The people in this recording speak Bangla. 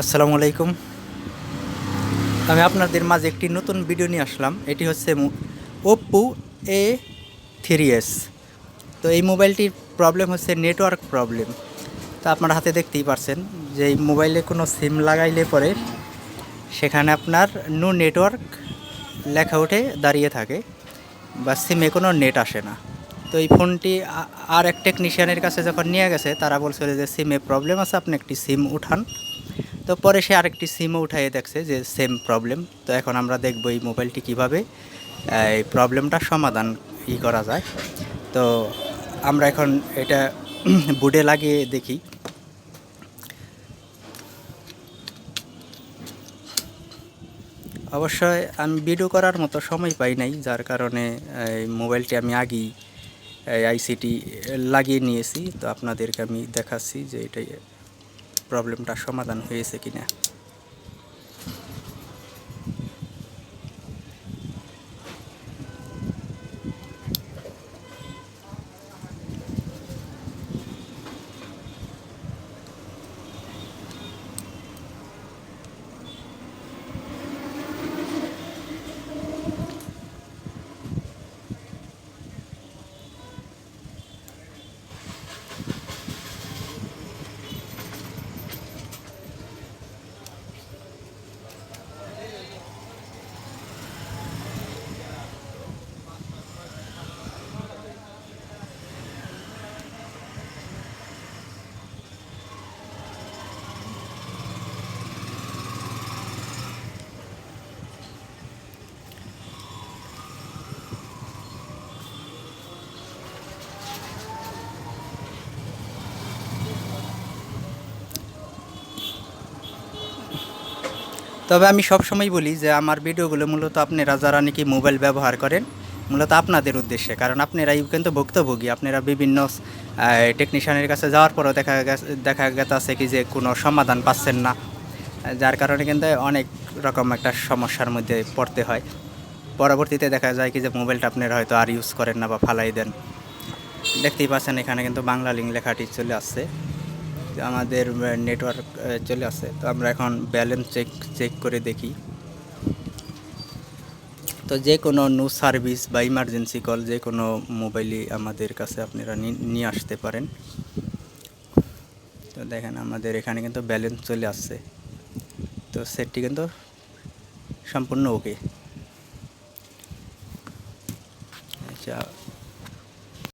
আসসালামু আলাইকুম। আমি আপনাদের মাঝে একটি নতুন ভিডিও নিয়ে আসলাম। এটি হচ্ছে ওপ্পো এ থ্রি এস তো এই মোবাইলটির প্রবলেম হচ্ছে নেটওয়ার্ক প্রবলেম। তো আপনার হাতে দেখতেই পারছেন যে এই মোবাইলে কোনো সিম লাগাইলে পরে সেখানে আপনার নো নেটওয়ার্ক লেখা উঠে দাঁড়িয়ে থাকে বা সিমে কোনো নেট আসে না। তো এই ফোনটি আর এক টেকনিশিয়ানের কাছে যখন নিয়ে গেছে, তারা বলছিল যে সিমে প্রবলেম আছে, আপনি একটি সিম উঠান। তো পরে সে আরেকটি সিমও উঠাইয়ে দেখছে যে সেম প্রবলেম তো এখন আমরা দেখব এই মোবাইলটি কীভাবে এই প্রবলেমটার সমাধান ই করা যায়। তো আমরা এখন এটা বুডে লাগিয়ে দেখি। অবশ্যই আমি ভিডিও করার মতো সময় পাই নাই, যার কারণে মোবাইলটি আমি আগেই আইসিটি লাগিয়ে নিয়েছি। তো আপনাদেরকে আমি দেখাচ্ছি যে এটাই প্রবলেমটা সমাধান হয়েছে কিনা? তবে আমি সবসময় বলি যে আমার ভিডিওগুলো মূলত আপনারা যারা নাকি মোবাইল ব্যবহার করেন, মূলত আপনাদের উদ্দেশ্যে। কারণ আপনারাই কিন্তু ভুক্তভোগী। আপনারা বিভিন্ন টেকনিশিয়ানের কাছে যাওয়ার পরও দেখা গেছে দেখা গেছে কি যে কোনো সমাধান পাচ্ছেন না। যার কারণে কিন্তু অনেক রকম একটা সমস্যার মধ্যে পড়তে হয়। পরবর্তীতে দেখা যায় কি যে মোবাইলটা আপনারা হয়তো আর ইউজ করেন না বা ফালাই দেন। দেখতেই পাচ্ছেন এখানে কিন্তু বাংলা লিঙ্ক লেখাটি চলে আসছে। আমাদের নেটওয়ার্ক চলে আসে। তো আমরা এখন ব্যালেন্স চেক চেক করে দেখি। তো যে কোনো নো সার্ভিস বা ইমার্জেন্সি কল যে কোনো মোবাইলই আমাদের কাছে আপনারা নিয়ে আসতে পারেন। তো দেখেন আমাদের এখানে কিন্তু ব্যালেন্স চলে আসছে। তো সেটটি কিন্তু সম্পূর্ণ ওকে আচ্ছা